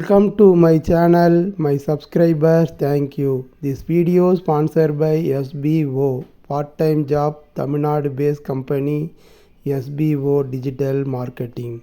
Welcome to my channel, my subscribers, thank you. This video sponsored by SBO, part-time job, Tamil Nadu based company, SBO Digital Marketing.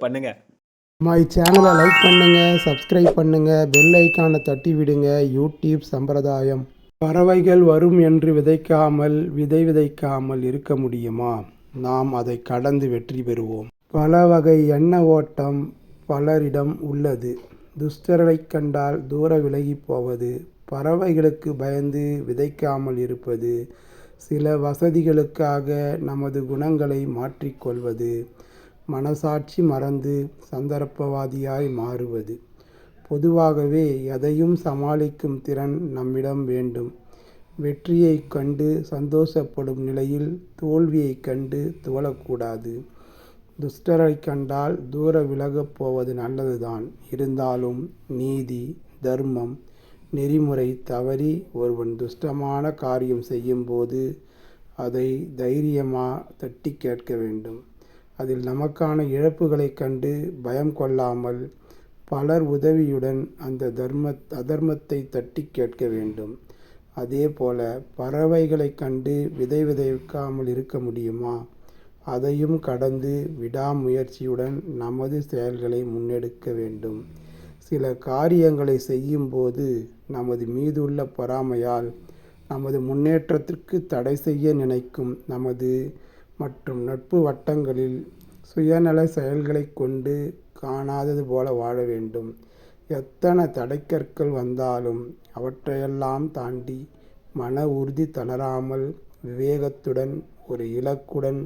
பண்ணுங்க. My சேனலை like பண்ணுங்க subscribe பண்ணுங்க bell ஐக்கானை தட்டி விடுங்க. YouTube சம்பிரதாயம். பறவைகள் வரும் என்று விதைக்காமல் விதை விதைக்காமல் இருக்க முடியுமா? நாம் அதை கடந்து வெற்றி பெறுவோம். பல வகை எண்ண ஓட்டம் பலரிடம் உள்ளது. துஷ்டரைக் கண்டால் தூர விலகி போவது பறவைகளுக்கு பயந்து விதைக்காமல் இருப்பது சில வசதிகளுக்காக நமது குணங்களை மாற்றிக்கொள்வது மனசாட்சி மறந்து சந்தர்ப்பவாதியாய் மாறுவது. பொதுவாகவே எதையும் சமாளிக்கும் திறன் நம்மிடம் வேண்டும். வெற்றியை கண்டு சந்தோஷப்படும் நிலையில் தோல்வியைக் கண்டு துவளக்கூடாது. துஷ்டரைக் கண்டால் தூர விலகப் போவது நல்லதுதான். இருந்தாலும் நீதி தர்மம் நெறிமுறை தவறி ஒருவன் துஷ்டமான காரியம் செய்யும்போது அதை தைரியமாக தட்டி கேட்க வேண்டும். அதில் நமக்கான இழப்புகளைக் கண்டு பயம் கொள்ளாமல் பலர் உதவியுடன் அந்த தர்ம அதர்மத்தை தட்டி கேட்க வேண்டும். அதே போல பறவைகளைக் கண்டு விதை விதைக்காமல் இருக்க முடியுமா? அதையும் கடந்து விடாமுயற்சியுடன் நமது செயல்களை முன்னெடுக்க வேண்டும். சில காரியங்களை செய்யும்போது நமது மீதுள்ள பொறாமையால் நமது முன்னேற்றத்திற்கு தடை செய்ய நினைக்கும் நமது மற்றும் நட்பு வட்டங்களில் சுயநல செயல்களை கொண்டு காணாதது போல வாழ வேண்டும். எத்தனை தடைக்கற்கள் வந்தாலும் அவற்றையெல்லாம் தாண்டி மன உறுதி தளராமல் விவேகத்துடன் ஒரு இலக்குடன்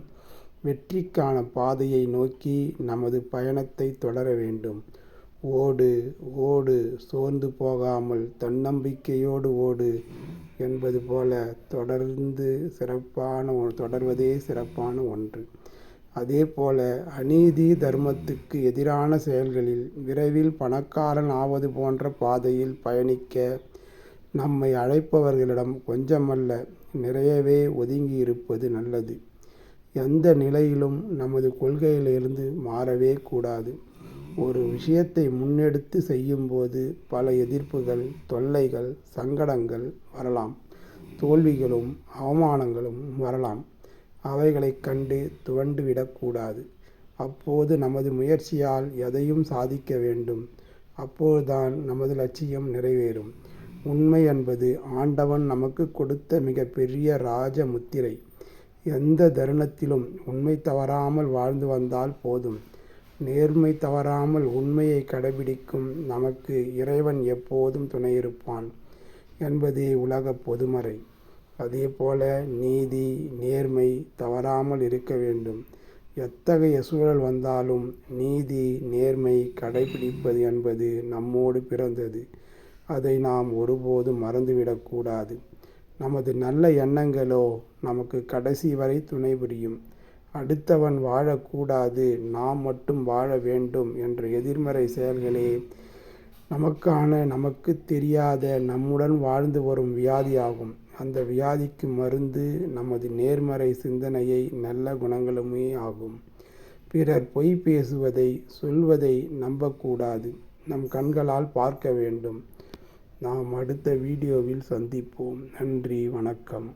வெற்றிக்கான பாதையை நோக்கி நமது பயணத்தை தொடர வேண்டும். ஓடு ஓடு சோர்ந்து போகாமல் தன்னம்பிக்கையோடு ஓடு என்பது போல தொடர்ந்து சிறப்பான ஒ- தொடர்வதே சிறப்பான ஒன்று. அதே போல அநீதி தர்மத்துக்கு எதிரான செயல்களில் விரைவில் பணக்காரன் ஆவது போன்ற பாதையில் பயணிக்க நம்மை அழைப்பவர்களிடம் கொஞ்சமல்ல நிறையவே ஒதுங்கி இருப்பது நல்லது. எந்த நிலையிலும் நமது கொள்கையிலிருந்து மாறவே கூடாது. ஒரு விஷயத்தை முன்னெடுத்து செய்யும்போது பல எதிர்ப்புகள் தொல்லைகள் சங்கடங்கள் வரலாம். தோல்விகளும் அவமானங்களும் வரலாம். அவைகளைக் கண்டு துவண்டு விடக்கூடாது அப்போது நமது முயற்சியால் எதையும் சாதிக்க வேண்டும். அப்போதுதான் நமது லட்சியம் நிறைவேறும். உண்மை என்பது ஆண்டவன் நமக்கு கொடுத்த மிகப்பெரிய ராஜ முத்திரை. எந்த தருணத்திலும் உண்மை தவறாமல் வாழ்ந்து வந்தால் போதும். நேர்மை தவறாமல் உண்மையை கடைபிடிக்கும் நமக்கு இறைவன் எப்போதும் துணையிருப்பான் என்பதே உலக பொதுமறை. அதேபோல நீதி நேர்மை தவறாமல் இருக்க வேண்டும். எத்தகைய சூழல் வந்தாலும் நீதி நேர்மை கடைபிடிப்பது என்பது நம்மோடு பிறந்தது. அதை நாம் ஒருபோதும் மறந்துவிடக்கூடாது நமது நல்ல எண்ணங்களோ நமக்கு கடைசி வரை துணை புரியும். அடுத்தவன் வாழக்கூடாது நாம் மட்டும் வாழ வேண்டும் என்ற எதிர்மறை செயல்களே நமக்கான நமக்கு தெரியாத நம்முடன் வாழ்ந்து வரும் வியாதியாகும். அந்த வியாதிக்கு மருந்து நமது நேர்மறை சிந்தனையை நல்ல குணங்களுமே ஆகும். பிறர் பொய் பேசுவதை சொல்வதை நம்பக்கூடாது. நம் கண்களால் பார்க்க வேண்டும். நாம் அடுத்த வீடியோவில் சந்திப்போம். நன்றி வணக்கம்.